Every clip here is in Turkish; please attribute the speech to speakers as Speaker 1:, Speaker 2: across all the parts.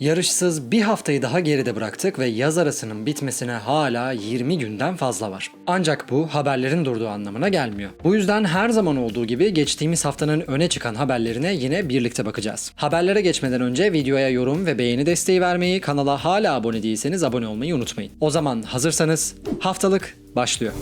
Speaker 1: Yarışsız bir haftayı daha geride bıraktık ve yaz arasının bitmesine hala 20 günden fazla var. Ancak bu haberlerin durduğu anlamına gelmiyor. Bu yüzden her zaman olduğu gibi geçtiğimiz haftanın öne çıkan haberlerine yine birlikte bakacağız. Haberlere geçmeden önce videoya yorum ve beğeni desteği vermeyi, kanala hala abone değilseniz abone olmayı unutmayın. O zaman hazırsanız haftalık başlıyor.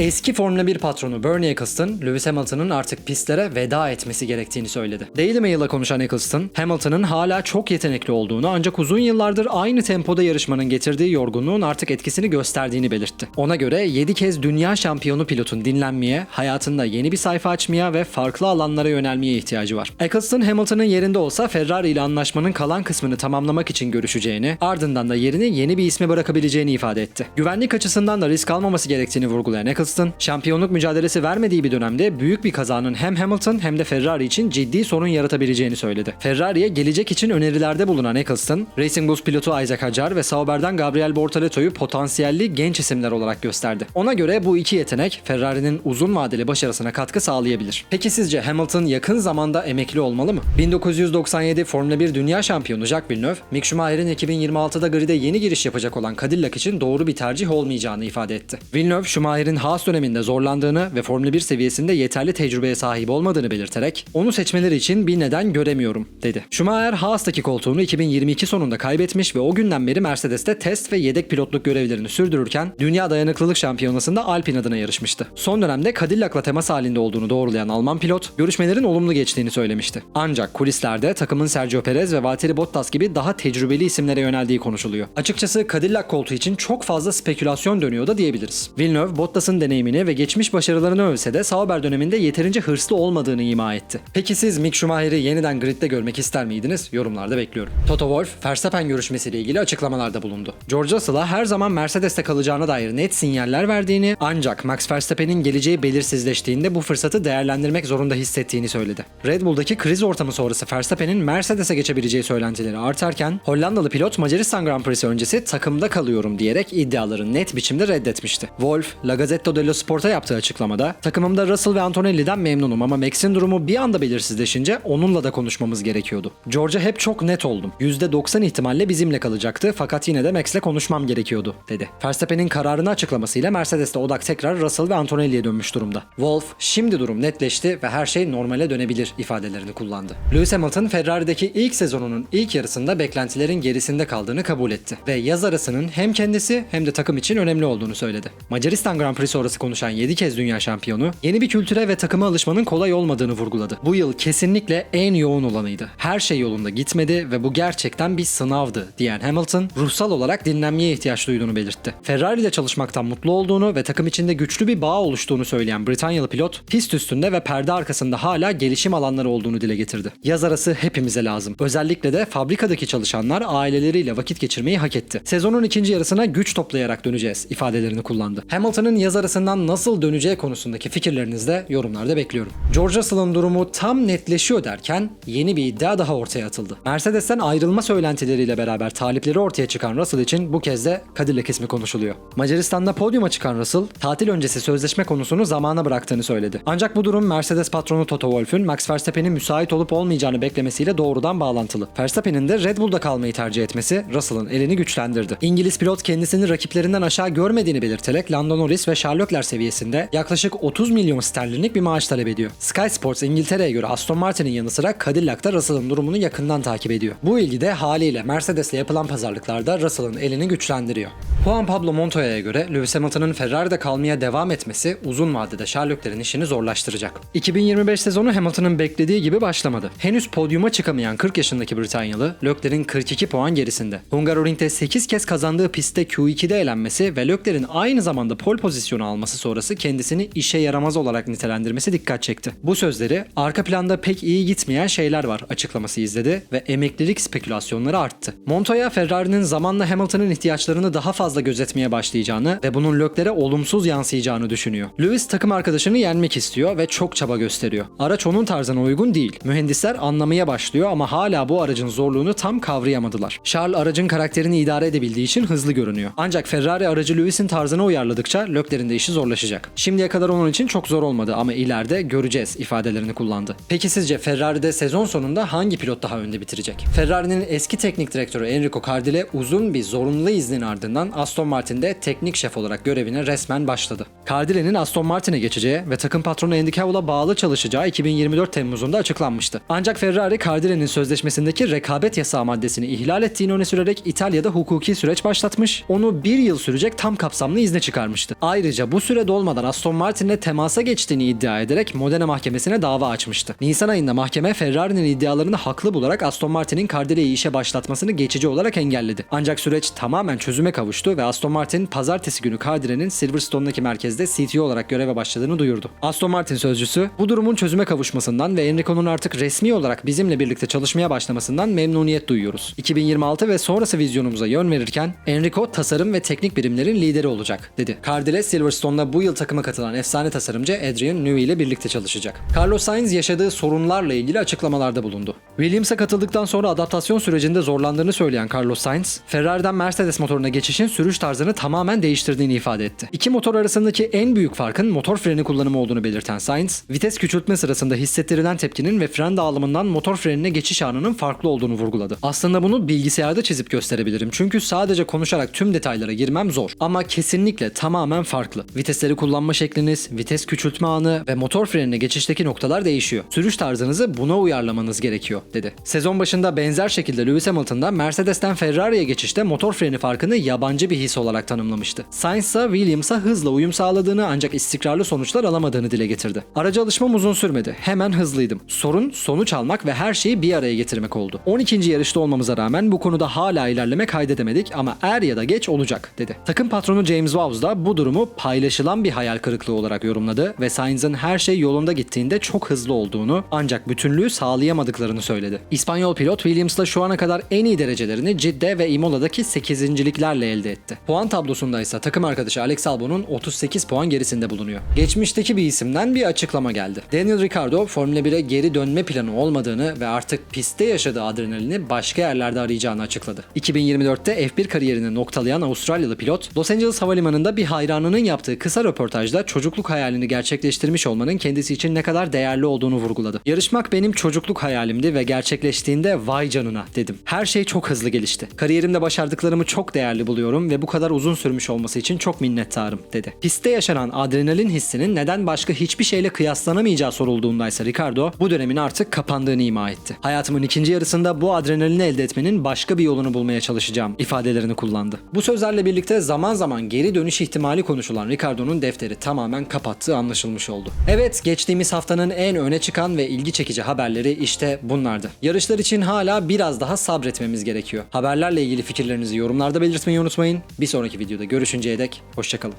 Speaker 1: Eski Formula 1 patronu Bernie Eccleston, Lewis Hamilton'ın artık pistlere veda etmesi gerektiğini söyledi. Daily Mail'a konuşan Eccleston, Hamilton'ın hala çok yetenekli olduğunu ancak uzun yıllardır aynı tempoda yarışmanın getirdiği yorgunluğun artık etkisini gösterdiğini belirtti. Ona göre 7 kez dünya şampiyonu pilotun dinlenmeye, hayatında yeni bir sayfa açmaya ve farklı alanlara yönelmeye ihtiyacı var. Eccleston, Hamilton'ın yerinde olsa Ferrari ile anlaşmanın kalan kısmını tamamlamak için görüşeceğini, ardından da yerini yeni bir isme bırakabileceğini ifade etti. Güvenlik açısından da risk almaması gerektiğini vurgulayan Eccleston, şampiyonluk mücadelesi vermediği bir dönemde büyük bir kazanın hem Hamilton hem de Ferrari için ciddi sorun yaratabileceğini söyledi. Ferrari'ye gelecek için önerilerde bulunan Eccleston, Racing Bulls pilotu Isaac Hadjar ve Sauber'den Gabriel Bortoletto'yu potansiyelli genç isimler olarak gösterdi. Ona göre bu iki yetenek Ferrari'nin uzun vadeli başarısına katkı sağlayabilir. Peki sizce Hamilton yakın zamanda emekli olmalı mı? 1997 Formula 1 Dünya Şampiyonu Jacques Villeneuve, Mick Schumacher'in 2026'da grid'e yeni giriş yapacak olan Cadillac için doğru bir tercih olmayacağını ifade etti. Villeneuve, Schumacher'in Haas döneminde zorlandığını ve Formula 1 seviyesinde yeterli tecrübeye sahip olmadığını belirterek onu seçmeleri için bir neden göremiyorum dedi. Schumacher Haas'taki koltuğunu 2022 sonunda kaybetmiş ve o günden beri Mercedes'te test ve yedek pilotluk görevlerini sürdürürken Dünya Dayanıklılık Şampiyonası'nda Alpine adına yarışmıştı. Son dönemde Cadillac'la temas halinde olduğunu doğrulayan Alman pilot görüşmelerin olumlu geçtiğini söylemişti. Ancak kulislerde takımın Sergio Perez ve Valtteri Bottas gibi daha tecrübeli isimlere yöneldiği konuşuluyor. Açıkçası Cadillac koltuğu için çok fazla spekülasyon dönüyor da diyebiliriz. Villeneuve, Bottas'ın deneyimini ve geçmiş başarılarını övse de Sauber döneminde yeterince hırslı olmadığını ima etti. Peki siz Mick Schumacher'i yeniden gridde görmek ister miydiniz? Yorumlarda bekliyorum. Toto Wolff, Verstappen görüşmesiyle ilgili açıklamalarda bulundu. George Russell'a her zaman Mercedes'te kalacağına dair net sinyaller verdiğini ancak Max Verstappen'in geleceği belirsizleştiğinde bu fırsatı değerlendirmek zorunda hissettiğini söyledi. Red Bull'daki kriz ortamı sonrası Verstappen'in Mercedes'e geçebileceği söylentileri artarken Hollandalı pilot Macaristan Grand Prix'si öncesi takımda kalıyorum diyerek iddiaları net biçimde reddetmişti. Wolff, La Gazzetta dello Sport'a yaptığı açıklamada takımımda Russell ve Antonelli'den memnunum ama Max'in durumu bir anda belirsizleşince onunla da konuşmamız gerekiyordu. George'a hep çok net oldum. %90 ihtimalle bizimle kalacaktı fakat yine de Max'le konuşmam gerekiyordu dedi. Verstappen'in kararını açıklamasıyla Mercedes'te odak tekrar Russell ve Antonelli'ye dönmüş durumda. Wolff, şimdi durum netleşti ve her şey normale dönebilir ifadelerini kullandı. Lewis Hamilton Ferrari'deki ilk sezonunun ilk yarısında beklentilerin gerisinde kaldığını kabul etti ve yaz arasının hem kendisi hem de takım için önemli olduğunu söyledi. Macaristan Grand Prix sonrası konuşan 7 kez dünya şampiyonu, yeni bir kültüre ve takıma alışmanın kolay olmadığını vurguladı. Bu yıl kesinlikle en yoğun olanıydı. Her şey yolunda gitmedi ve bu gerçekten bir sınavdı diyen Hamilton, ruhsal olarak dinlenmeye ihtiyaç duyduğunu belirtti. Ferrari çalışmaktan mutlu olduğunu ve takım içinde güçlü bir bağ oluştuğunu söyleyen Britanyalı pilot, pist üstünde ve perde arkasında hala gelişim alanları olduğunu dile getirdi. Yaz arası hepimize lazım. Özellikle de fabrikadaki çalışanlar aileleriyle vakit geçirmeyi hak etti. Sezonun ikinci yarısına güç toplayarak döneceğiz ifadelerini kullandı. Hamilton'ın yaz arasından nasıl döneceği konusundaki fikirlerinizi de yorumlarda bekliyorum. George Russell'ın durumu tam netleşiyor derken yeni bir iddia daha ortaya atıldı. Mercedes'ten ayrılma söylentileriyle beraber talipleri ortaya çıkan Russell için bu kez de Cadillac ismi konuşuluyor. Macaristan'da podyuma çıkan Russell, tatil öncesi sözleşme konusunu zamana bıraktığını söyledi. Ancak bu durum Mercedes patronu Toto Wolff'ün Max Verstappen'in müsait olup olmayacağını beklemesiyle doğrudan bağlantılı. Verstappen'in de Red Bull'da kalmayı tercih etmesi Russell'ın elini güçlendirdi. İngiliz pilot kendisini rakiplerinden aşağı görmediğini belirterek Lando Norris ve Charles Leclerc seviyesinde yaklaşık 30 milyon sterlinlik bir maaş talep ediyor. Sky Sports İngiltere'ye göre Aston Martin'in yanı sıra Cadillac da Russell'ın durumunu yakından takip ediyor. Bu ilgi de haliyle Mercedes'le yapılan pazarlıklarda Russell'ın elini güçlendiriyor. Juan Pablo Montoya'ya göre Lewis Hamilton'ın Ferrari'de kalmaya devam etmesi uzun vadede Charles Leclerc'in işini zorlaştıracak. 2025 sezonu Hamilton'ın beklediği gibi başlamadı. Henüz podyuma çıkamayan 40 yaşındaki Britanyalı Leclerc'in 42 puan gerisinde. Hungaroring'de 8 kez kazandığı pistte Q2'de elenmesi ve Leclerc'in aynı zamanda pol pozisyonu alması sonrası kendisini işe yaramaz olarak nitelendirmesi dikkat çekti. Bu sözleri arka planda pek iyi gitmeyen şeyler var açıklaması izledi ve emeklilik spekülasyonları arttı. Montoya Ferrari'nin zamanla Hamilton'ın ihtiyaçlarını daha fazla gözetmeye başlayacağını ve bunun Leclerc'e olumsuz yansıyacağını düşünüyor. Lewis takım arkadaşını yenmek istiyor ve çok çaba gösteriyor. Araç onun tarzına uygun değil. Mühendisler anlamaya başlıyor ama hala bu aracın zorluğunu tam kavrayamadılar. Charles aracın karakterini idare edebildiği için hızlı görünüyor. Ancak Ferrari aracı Lewis'in tarzına uyarladıkça Leclerc'in de işi zorlaşacak. Şimdiye kadar onun için çok zor olmadı ama ileride göreceğiz ifadelerini kullandı. Peki sizce Ferrari'de sezon sonunda hangi pilot daha önde bitirecek? Ferrari'nin eski teknik direktörü Enrico Cardile uzun bir zorunlu iznin ardından Aston Martin'de teknik şef olarak görevine resmen başladı. Cardile'nin Aston Martin'e geçeceği ve takım patronu Andy Cavill'a bağlı çalışacağı 2024 Temmuz'unda açıklanmıştı. Ancak Ferrari Cardile'nin sözleşmesindeki rekabet yasağı maddesini ihlal ettiğini öne sürerek İtalya'da hukuki süreç başlatmış, onu bir yıl sürecek tam kapsamlı izne çıkarmıştı. Ayrıca bu süre dolmadan Aston Martin'le temasa geçtiğini iddia ederek Modena mahkemesine dava açmıştı. Nisan ayında mahkeme Ferrari'nin iddialarını haklı bularak Aston Martin'in Cardile'yi işe başlatmasını geçici olarak engelledi. Ancak süreç tamamen çözüme kavuştu ve Aston Martin pazartesi günü Cardile'nin Silverstone'daki merkezde CTO olarak göreve başladığını duyurdu. Aston Martin sözcüsü bu durumun çözüme kavuşmasından ve Enrico'nun artık resmi olarak bizimle birlikte çalışmaya başlamasından memnuniyet duyuyoruz. 2026 ve sonrası vizyonumuza yön verirken Enrico tasarım ve teknik birimlerin lideri olacak dedi. Cardile Silverstone'da bu yıl takıma katılan efsane tasarımcı Adrian Newey ile birlikte çalışacak. Carlos Sainz yaşadığı sorunlarla ilgili açıklamalarda bulundu. Williams'a katıldıktan sonra adaptasyon sürecinde zorlandığını söyleyen Carlos Sainz, Ferrari'den Mercedes motoruna geçişin sürüş tarzını tamamen değiştirdiğini ifade etti. İki motor arasındaki en büyük farkın motor freni kullanımı olduğunu belirten Sainz, vites küçültme sırasında hissettirilen tepkinin ve fren dağılımından motor frenine geçiş anının farklı olduğunu vurguladı. Aslında bunu bilgisayarda çizip gösterebilirim çünkü sadece konuşarak tüm detaylara girmem zor. Ama kesinlikle tamamen farklı. Vitesleri kullanma şekliniz, vites küçültme anı ve motor frenine geçişteki noktalar değişiyor. Sürüş tarzınızı buna uyarlamanız gerekiyor, dedi. Sezon başında benzer şekilde Lewis Hamilton'da Mercedes'ten Ferrari'ye geçişte motor freni farkını yabancı bir his olarak tanımlamıştı. Sainz Williams'a hızla uyum sağladığını ancak istikrarlı sonuçlar alamadığını dile getirdi. Araca alışmam uzun sürmedi. Hemen hızlıydım. Sorun sonuç almak ve her şeyi bir araya getirmek oldu. 12. yarışta olmamıza rağmen bu konuda hala ilerleme kaydedemedik ama er ya da geç olacak dedi. Takım patronu James Vowles da bu durumu paylaşılan bir hayal kırıklığı olarak yorumladı ve Sainz'ın her şey yolunda gittiğinde çok hızlı olduğunu ancak bütünlüğü sağlayamadıklarını söyledi. İspanyol pilot Williams'la şu ana kadar en iyi derecelerini Cidde ve Imola'daki 8.liklerle elde etti. Puan tablosunda ise takım arkadaşı Alex Albon'un 38 puan gerisinde bulunuyor. Geçmişteki bir isimden bir açıklama geldi. Daniel Ricciardo Formula 1'e geri dönme planı olmadığını ve artık pistte yaşadığı adrenalini başka yerlerde arayacağını açıkladı. 2024'te F1 kariyerini noktalayan Avustralyalı pilot, Los Angeles Havalimanı'nda bir hayranının yaptığı kısa röportajda çocukluk hayalini gerçekleştirmiş olmanın kendisi için ne kadar değerli olduğunu vurguladı. Yarışmak benim çocukluk hayalimdi ve gerçekleştiğinde vay canına dedim. Her şey çok hızlı gelişti. Kariyerimde başardıklarımı çok değerli buluyorum ve bu kadar uzun sürmüş olması için çok minnettarım dedi. Pistte yaşanan adrenalin hissinin neden başka hiçbir şeyle kıyaslanamayacağı sorulduğunda ise Ricardo bu dönemin artık kapandığını ima etti. Hayatımın ikinci yarısında bu adrenalini elde etmenin başka bir yolunu bulmaya çalışacağım ifadelerini kullandı. Bu sözlerle birlikte zaman zaman geri dönüş ihtimali konuşulan Ricardo'nun defteri tamamen kapattığı anlaşılmış oldu. Evet geçtiğimiz haftanın en öne çıkan ve ilgi çekici haberleri işte bunlardı. Yarışlar için hala biraz daha sabretmemiz gerekiyor. Haberlerle ilgili fikirlerinizi yorumlarda belirtmeyi unutmayın. Bir sonraki videoda görüşünceye dek hoşçakalın.